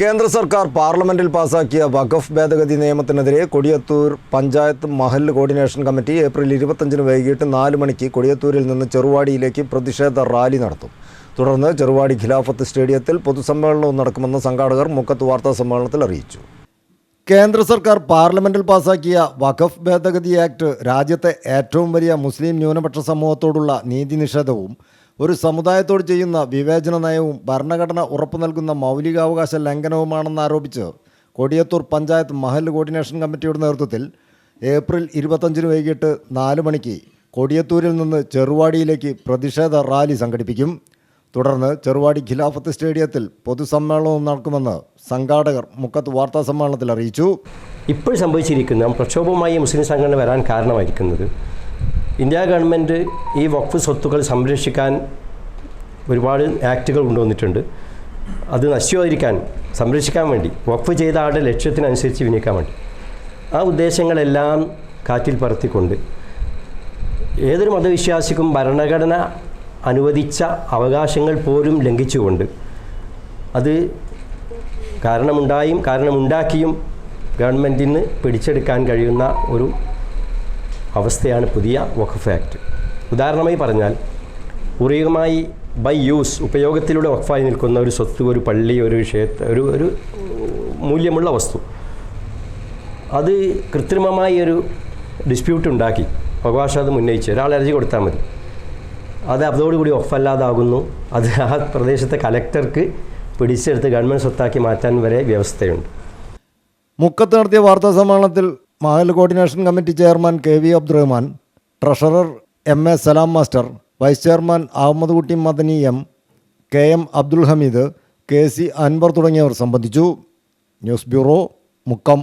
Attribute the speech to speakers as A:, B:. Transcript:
A: കേന്ദ്ര സർക്കാർ പാർലമെന്റിൽ പാസാക്കിയ വഖഫ് ഭേദഗതി നിയമത്തിനെതിരെ കൊടിയത്തൂർ പഞ്ചായത്ത് മഹൽ കോർഡിനേഷൻ കമ്മിറ്റി ഏപ്രിൽ ഇരുപത്തഞ്ചിന് വൈകിട്ട് നാല് മണിക്ക് കൊടിയത്തൂരിൽ നിന്ന് ചെറുവാടിയിലേക്ക് പ്രതിഷേധ റാലി നടത്തും. തുടർന്ന് ചെറുവാടി ഖിലാഫത്ത് സ്റ്റേഡിയത്തിൽ പൊതുസമ്മേളനവും നടക്കുമെന്ന് സംഘാടകർ മുക്കത്ത് വാർത്താ സമ്മേളനത്തിൽ അറിയിച്ചു. കേന്ദ്ര സർക്കാർ പാർലമെന്റിൽ പാസാക്കിയ വഖഫ് ഭേദഗതി ആക്ട് രാജ്യത്തെ ഏറ്റവും വലിയ മുസ്ലിം ന്യൂനപക്ഷ സമൂഹത്തോടുള്ള നീതി നിഷേധവും ഒരു സമുദായത്തോട് ചെയ്യുന്ന വിവേചന നയവും ഭരണഘടന ഉറപ്പു നൽകുന്ന മൗലികാവകാശ ലംഘനവുമാണെന്ന് ആരോപിച്ച് കൊടിയത്തൂർ പഞ്ചായത്ത് മഹൽ കോർഡിനേഷൻ കമ്മിറ്റിയുടെ നേതൃത്വത്തിൽ ഏപ്രിൽ ഇരുപത്തഞ്ചിന് വൈകിട്ട് നാല് മണിക്ക് കൊടിയത്തൂരിൽ നിന്ന് ചെറുവാടിയിലേക്ക് പ്രതിഷേധ റാലി സംഘടിപ്പിക്കും. തുടർന്ന് ചെറുവാടി ഖിലാഫത്ത് സ്റ്റേഡിയത്തിൽ പൊതുസമ്മേളനവും നടക്കുമെന്ന് സംഘാടകർ മുക്കത്ത് വാർത്താ സമ്മേളനത്തിൽ അറിയിച്ചു.
B: ഇപ്പോൾ സംഭവിച്ചിരിക്കുന്ന പ്രക്ഷോഭമായി മുസ്ലിം സംഘടന വരാൻ കാരണമായിരിക്കുന്നത് ഇന്ത്യ ഗവൺമെന്റ് ഈ വഖഫ് സ്വത്തുക്കൾ സംരക്ഷിക്കാൻ ഒരുപാട് ആക്റ്റുകൾ കൊണ്ടുവന്നിട്ടുണ്ട്. അത് നശിക്കാതിരിക്കാൻ സംരക്ഷിക്കാൻ വേണ്ടി വഖഫ് ചെയ്ത ആളുടെ ലക്ഷ്യത്തിനനുസരിച്ച് വിനിയോഗിക്കാൻ വേണ്ടി. ആ ഉദ്ദേശങ്ങളെല്ലാം കാറ്റിൽ പറത്തിക്കൊണ്ട് ഏതൊരു മതവിശ്വാസിക്കും ഭരണഘടന അനുവദിച്ച അവകാശങ്ങൾ പോലും ലംഘിച്ചുകൊണ്ട് അത് കാരണമുണ്ടായും കാരണമുണ്ടാക്കിയും ഗവൺമെന്റിന് പിടിച്ചെടുക്കാൻ കഴിയുന്ന ഒരു അവസ്ഥയാണ് പുതിയ വഖഫ് ആക്ട്. ഉദാഹരണമായി പറഞ്ഞാൽ പൂർവികമായി ബൈ യൂസ് ഉപയോഗത്തിലൂടെ വഖഫായി നിൽക്കുന്ന ഒരു സ്വത്ത് ഒരു പള്ളി ഒരു ക്ഷേത്ര ഒരു ഒരു മൂല്യമുള്ള വസ്തു അത് കൃത്രിമമായി ഒരു ഡിസ്പ്യൂട്ട് ഉണ്ടാക്കി. അവകാശം ഉന്നയിച്ച് ഒരാൾ അർജി കൊടുത്താൽ മതി. അത് അതോടുകൂടി ഒഫല്ലാതാകുന്നു അത് ആ പ്രദേശത്തെ കലക്ടർക്ക് പിടിച്ചെടുത്ത് ഗവൺമെന്റ് സ്വത്താക്കി മാറ്റാൻ വരെ വ്യവസ്ഥയുണ്ട്.
A: മുക്കത്ത് നടത്തിയ വാർത്താ സമ്മേളനത്തിൽ Mahal coordination committee chairman K V Abdurahman treasurer M A Salam master vice chairman Ahammed Kutty Madani M K M Abdul Hameed K C Anwar തുടങ്ങിയവർ സംബന്ധിച്ചു. News bureau Mukkam.